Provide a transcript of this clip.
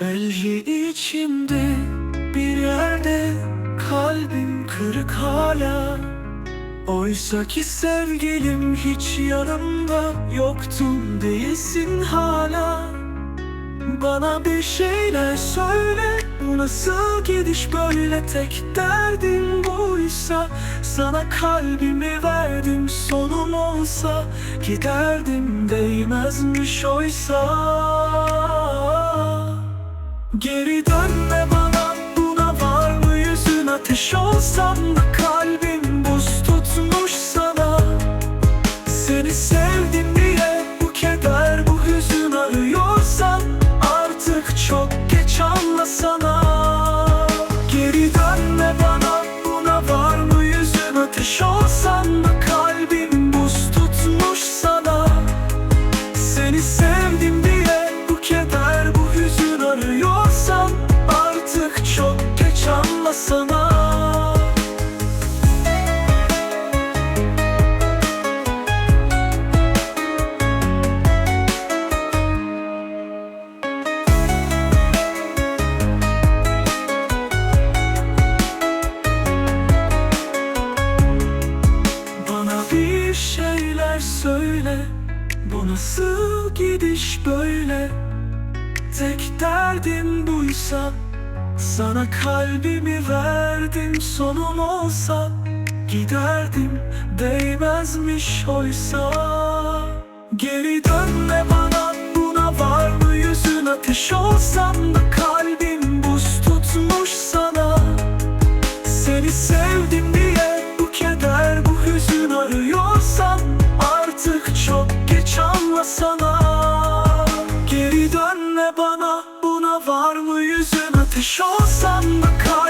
Belki içimde bir yerde kalbim kırık hala. Oysa ki sevgilim hiç yanımda yoktun değilsin hala. Bana bir şeyler söyle Bu nasıl gidiş? Böyle tek derdin buysa Sana kalbimi verdim. Sonum olsa Giderdim değmezmiş oysa Geri dönme bana buna var mı yüzün? Ateş olsam da kalbim buz tutmuş sana. Seni sevdim diye bu keder bu hüzün arıyorsan Artık çok geç anlasana. Geri dönme bana buna var mı yüzün? Ateş olsam nasıl gidiş böyle? Tek derdim buysa Sana kalbimi verdim sonum olsa Giderdim değmezmiş oysa. Geri dönme bana buna var mı yüzün ateş olsam da Geri dönme bana buna var mı yüzün